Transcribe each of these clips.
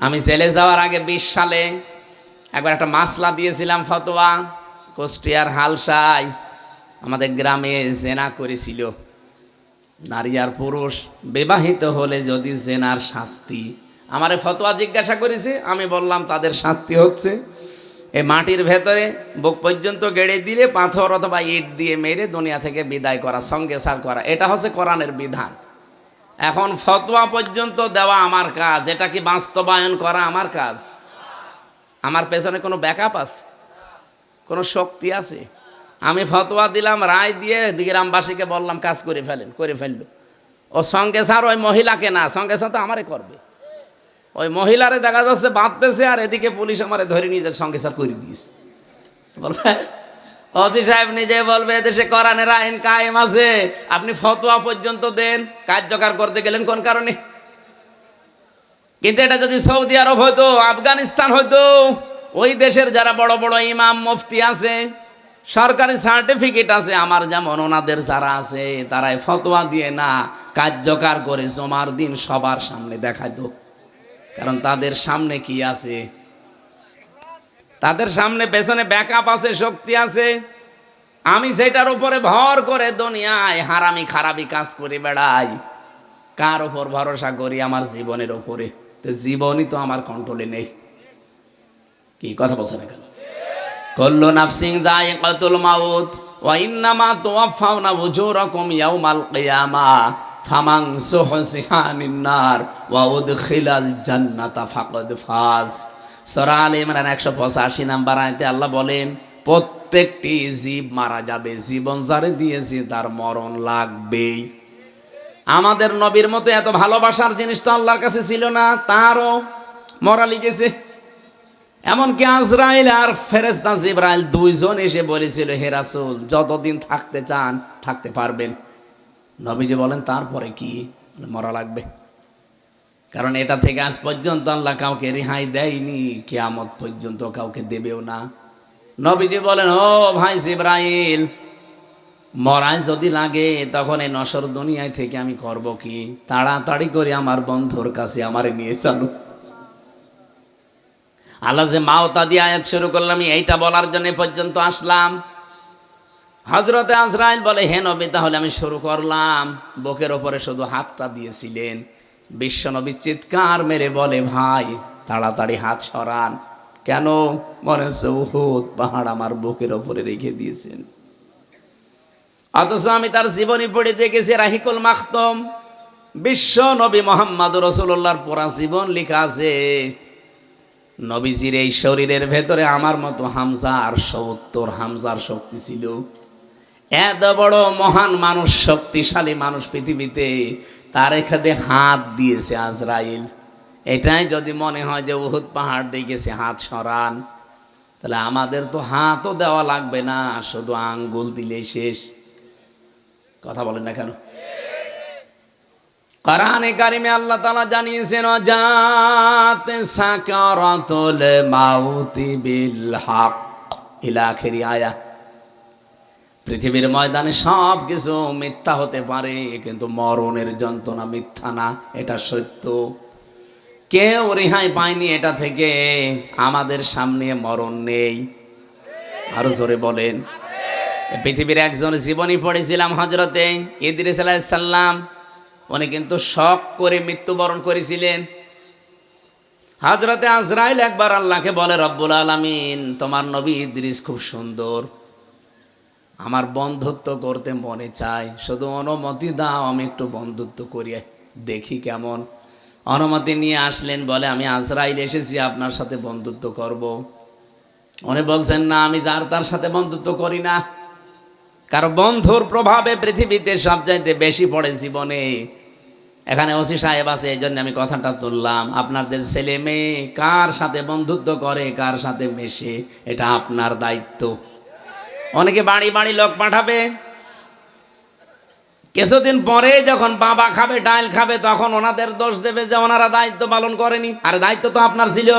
আমি জেলে যাওয়ার আগে বিশ সালে একবার একটা মাসলা দিয়েছিলাম ফতোয়া, কুষ্টিয়ার হালসায়। আমাদের গ্রামে জেনা করেছিল। নারী আর পুরুষ বিবাহিত হলে যদি জেনার শাস্তি, আমারে ফতোয়া জিজ্ঞাসা করেছে, আমি বললাম, তাদের শাস্তি হচ্ছে। এই মাটির ভেতরে বুক পর্যন্ত গেড়ে দিলে পাথর অথবা ইট দিয়ে মেরে দুনিয়া থেকে বিদায় করা, সঙ্গে সার করা। এটা হচ্ছে কোরআনের বিধান। এখন ফতোয়া পর্যন্ত দেওয়া আমার কাজ। এটা কি বাস্তবায়ন করা আমার কাজ? আমার পেছনে কোনো ব্যাকআপ আছে? কোনো শক্তি আছে? আমি ফতোয়া দিলাম, রায় দিয়ে গ্রামবাসীকে বললাম, কাজ করে ফেলেন, করে ফেলল। ও সঙ্গে স্যার, ওই মহিলাকে না, সঙ্গে স্যার তো আমারে করবে। ওই মহিলারে দেখা যাচ্ছে, বাঁধতেছে, আর এদিকে পুলিশ আমারে ধরে নিয়ে যায়, সঙ্গে স্যার করে দিয়েছে। বলবে অজি সাহেব নিজে বলবে, এদেশে কোরআনের আইন কায়েম আছে। আপনি ফতোয়া পর্যন্ত দেন, কার্যকর করতে গেলেন কোন কারণে? কিন্তু এটা যদি সৌদি আরব হতো, আফগানিস্তান হতো, ওই দেশের যারা বড় বড় ইমাম, মুফতি আছে, সরকারি সার্টিফিকেট আছে, আমার যেমন ওনাদের যারা আছে, তারাই ফতোয়া দিয়ে না কার্যকর করে জমার দিন সবার সামনে দেখায় তো কারণ তাদের সামনে কি আছে? তাদের সামনে পেছনে ব্যাকআপ আছে, শক্তি আছে। আমি সেটার উপরে ভর করে দুনিয়ায় হারামি খারাপি কাজ করে বেড়াই। কার ওপর ভরসা করি আমার জীবনের ওপরে তো জীবনই তো আমার কন্ট্রোলে নেই। কি কথা বলছে না কেন কল্লো নাফসিং দায় কতুল মাউত, ওয়া ইন্নামা তুওয়াফাউনা উজুরাকুম উদখিলাল জান্নাতা সূরা আলে ইমরান 185 নাম্বার আয়াতে আল্লাহ বলেন, প্রত্যেকটি জীব মারা যাবে, জীবন যারে দিয়েছে, তার মরণ লাগবেই। আমাদের নবীর মতো এত ভালোবাসার জিনিস তো আল্লাহর কাছে ছিল না, তারও মরা লিখেছে এমনকি আজরাইল আর ফেরেস্তা জিব্রাইল দুইজন এসে বলেছিল, হে রাসূল, যতদিন থাকতে চান, থাকতে পারবেন। নবীজি বলেন, তারপরে কি? মরা লাগবে। কারণ এটা থেকে আজ পর্যন্ত আল্লাহ কাউকে রেহাই দেয়নি, কেয়ামত পর্যন্ত কাউকে দেবেও না। নবীজি বলেন, ও ভাই জিব্রাইল মরায় যদি লাগে তখন এই নসর দুনিয়ায় থেকে আমি করব কি? তাড়াতাড়ি করে আমার বন্ধুর কাছে আমার নিয়ে চালু। আল্লাহ যে মাওতা দিয়ে আয়াত শুরু করলাম, এইটা বলার জন্য পর্যন্ত আসলাম। হজরতে আজরাইল বলে, হে নবী, তাহলে আমি শুরু করলাম। বুকের ওপরে শুধু হাতটা দিয়েছিলেন। বিশ্বনবী চিৎকার মেরে বলে, ভাই, তাড়াতাড়ি হাত সরান। কেন? মনে উহুদ পাহাড় আমার বুকের ওপরে রেখে দিয়েছেন। অথচ আমি তার জীবনী পড়ে দেখেছি, রাহিকুল মাখতম। বিশ্ব নবী মোহাম্মদ রসুল্লাহর পুরা জীবন লেখা আছে, নবীজির এই শরীরের ভেতরে আমার মতো হামজার সত্তর হামজার শক্তি ছিল। এত বড় মহান মানুষ, শক্তিশালী মানুষ পৃথিবীতে তার এখানে হাত দিয়েছে আজরাইল। এটাই যদি মনে হয় যে উহুদ পাহাড় ডেকেছে, হাত সরান। তাহলে আমাদের তো হাতও দেওয়া লাগবে না, শুধু আঙ্গুল দিলেই শেষ। কথা বলেন না কেন? কোরআনে কারিমে আল্লাহ তাআলা জানিয়েছেন জাতে সাকারাতুল মাউতি বিল হক। ইলা আয়া। পৃথিবীর ময়দানে সব কিছু মিথ্যা হতে পারে, কিন্তু মরণের যন্ত্রণা মিথ্যা না, এটা সত্য। কেউ রেহাই পায়নি এটা থেকে, আমাদের সামনে মরণ নেই। আরও জোরে বলেন। পৃথিবীর একজন জীবনী পড়েছিলাম হজরতে ইদ্রিস সাল্লাম উনি কিন্তু শখ করে মৃত্যুবরণ করেছিলেন। হজরতে আজরাইল একবার আল্লাহকে বলে, রব্বুল আলমিন, তোমার নবী ইদ্রিস খুব সুন্দর। আমার বন্ধুত্ব করতে মনে চায়। শুধু অনুমতি দাও, আমি একটু বন্ধুত্ব করি। দেখি কেমন। অনুমতি নিয়ে আসলেন বলে, আমি আজরাইল এসেছি, আপনার সাথে বন্ধুত্ব করব। উনি বলছেন, না, আমি যার তার সাথে বন্ধুত্ব করি না। কারণ বন্ধুর প্রভাবে পৃথিবীতে সবচাইতে বেশি পড়ে জীবনে। এখানে ওসি সাহেব আছে এই জন্য আমি কথাটা তুললাম। আপনাদের ছেলে মেয়ে কার সাথে বন্ধুত্ব করে, কার সাথে মেশে, এটা আপনার দায়িত্ব। অনেকে বাড়ি বাড়ি লোক পাঠাবে। কিছুদিন পরে যখন বাবা খাবে ডাল খাবে, তখন ওনাদের দোষ দেবে যে ওনারা দায়িত্ব পালন করেনি। আর দায়িত্ব তো আপনার ছিল।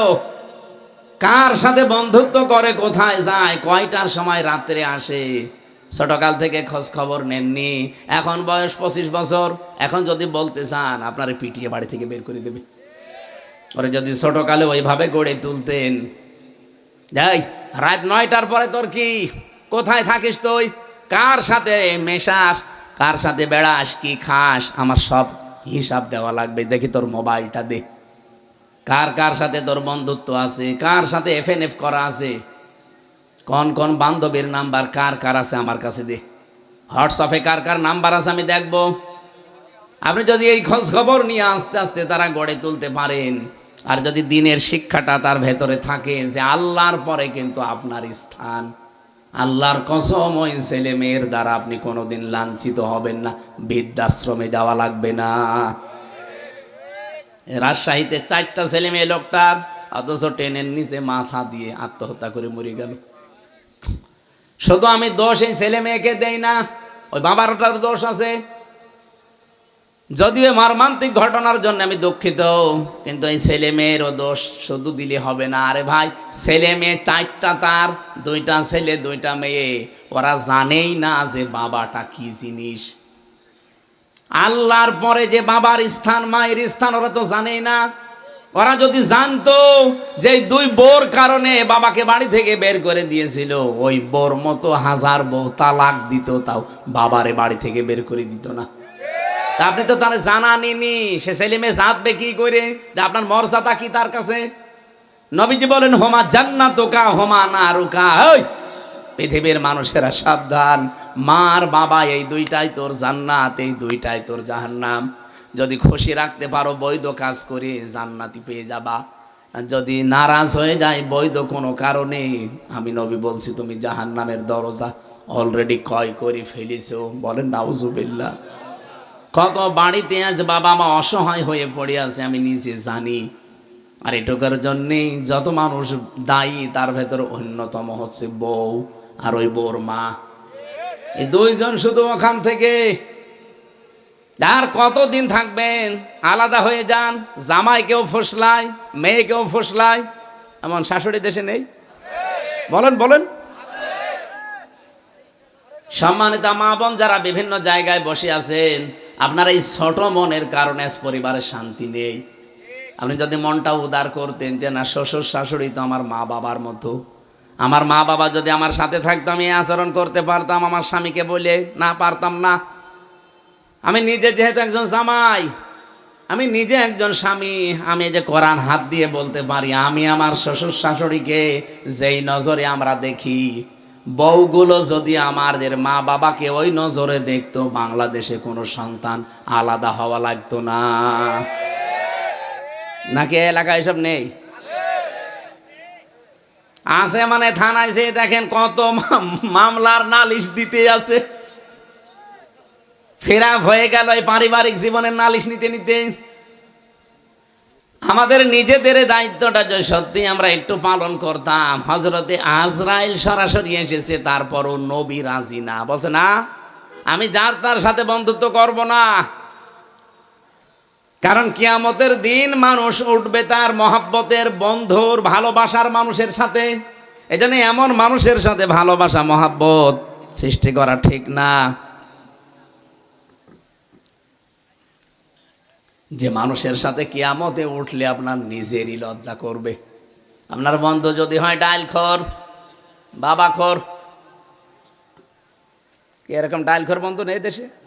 কার সাথে বন্ধুত্ব করে, কোথায় যায়, কয়টার সময় রাত্রে আসে? ছোটকাল থেকে খোঁজ খবর নেননি। এখন বয়স পঁচিশ বছর। এখন যদি বলতে চান, আপনার পিটিয়ে বাড়ি থেকে বের করে দেবে। ওরে যদি ছোটকালে ওইভাবে গড়ে তুলতেন। যাই, রাত নয়টার পরে তোর কি? কোথায় থাকিস তুই? কার সাথে মেশাস? কার সাথে বেড়াস? কি খাস? আমার সব হিসাব দেওয়া লাগবে। দেখি তোর মোবাইলটা দে। কার কার সাথে তোর বন্ধুত্ব আছে? কার সাথে এফ এন এফ করা আছে? কোন কোন বান্ধবীর নাম্বার কার কার আছে আমার কাছে দে। হোয়াটসঅ্যাপে কার কার নাম্বার আছে আমি দেখব। আপনি যদি এই খোঁজ খবর নিয়ে আস্তে আস্তে তারা গড়ে তুলতে পারেন, আর যদি দিনের শিক্ষাটা তার ভেতরে থাকে যে আল্লাহর পরে কিন্তু আপনার স্থান। আল্লাহর কসম, ওই ছেলে মেয়ের দ্বারা আপনি কোনোদিন লাঞ্ছিত হবেন না, বৃদ্ধাশ্রমে যাওয়া লাগবে না। রাজশাহীতে চারটা ছেলে মেয়ে লোকটা, অথচ ট্রেনের নিচে মাছা দিয়ে আত্মহত্যা করে মরে গেল। শুধু আমি দোষ এই ছেলে মেয়েকে দেই না, ওই বাবারটার দোষ আছে। যদিও মর্মান্তিক ঘটনার জন্য আমি দুঃখিত, কিন্তু এই ছেলে মেয়েরও দোষ শুধু দিলে হবে না। আরে ভাই, ছেলে মেয়ে চারটা তার, দুইটা ছেলে, দুইটা মেয়ে। ওরা জানেই না যে বাবাটা কি জিনিস। আল্লাহর পরে যে বাবার স্থান, মায়ের স্থান, ওরা তো জানেই না। ওরা যদি জানতো যে দুই বোর কারণে বাবাকে বাড়ি থেকে বের করে দিয়েছিল, ওই বোর মতো হাজার বউ তালাক দিত, তাও বাবারে বাড়ি থেকে বের করে দিত না। আপনি তো তাহলে জানা নিনি সে ছেলে মেয়ে জাতবে কি করে? আপনার মর্যাদা কি তার কাছে? নবীজি বলেন, হোমা জান্নাতুকা, হোমা না রুকা ওই পৃথিবীর মানুষেরা সাবধান। মার বাবা, এই দুইটাই তোর জান্নাত, এই দুইটাই তোর জাহান্নাম। যদি খুশি রাখতে পারো, বৈধ কাজ করে জান্নাতি পেয়ে যাবা। যদি নারাজ হয়ে যায়, বৈধ কোনো কারণে, আমি নবী বলছি, তুমি জাহান্নামের দরজা অলরেডি ক্ষয় করে ফেলেছো। বলেন, নাউজুবিল্লাহ। কত বাড়িতে আজ বাবা মা অসহায় হয়ে পড়ে আছে, আমি নিজে জানি। আর এটুকার জন্যেই যত মানুষ দায়ী, তার ভেতর অন্যতম হচ্ছে বউ আর ওই বউর মা। এই দুইজন শুধু ওখান থেকে আর কতদিন থাকবেন? আলাদা হয়ে যান, জামাই কেউ ফসলায়, মেয়ে কেউ ফসলায়। এমন শাশুড়ি দেশে নেই? বলেন বলেন। সম্মানিত মা বোন যারা বিভিন্ন জায়গায় বসে আছেন আপনার এই ছোট মনের কারণে পরিবারে শান্তি নেই। আপনি যদি মনটা উদার করতেন যে, না, শ্বশুর শাশুড়ি তো আমার মা বাবার মতো। আমার মা বাবা যদি আমার সাথে থাকতো, আমি আচরণ করতে পারতাম, আমার স্বামীকে বলে না পারতাম না। আমি নিজে যেহেতু একজন জামাই, আমি নিজে একজন স্বামী, আমি যে কোরআন হাত দিয়ে বলতে পারি, আমি আমার শ্বশুর শাশুড়িকে যেই নজরে আমরা দেখি বউগুলো যদি আমাদের মা বাবাকে ওই নজরে দেখতো, বাংলাদেশে কোনো সন্তান আলাদা হওয়া লাগতো না। নাকি এলাকায় এসব নেই? আছে মানে থানায় যে দেখেন কত মাম- মামলার নালিশ দিতে আছে। ফেরা হয়ে গেল এই পারিবারিক জীবনের নালিশ নিতে নিতে। আমাদের নিজেদের দায়িত্বটা যে সত্যি আমরা একটু পালন করতাম। হজরতে আজরাইল সরাসরি এসেছে, তারপরও নবী রাজি না। বলছে, না, আমি যার তার সাথে বন্ধুত্ব করব না। কারণ কিয়ামতের দিন মানুষ উঠবে তার মহাব্বতের বন্ধুর ভালোবাসার মানুষের সাথে। এজন্য এমন মানুষের সাথে ভালোবাসা, মহাব্বত সৃষ্টি করা ঠিক না। যে মানুষের সাথে কিয়ামতে উঠলে আপনার নিজেরই লজ্জা করবে। আপনার বন্ধু যদি হয়, ডাইল খর, বাবা খর। এরকম ডাইল খর বন্ধ নেই দেশে?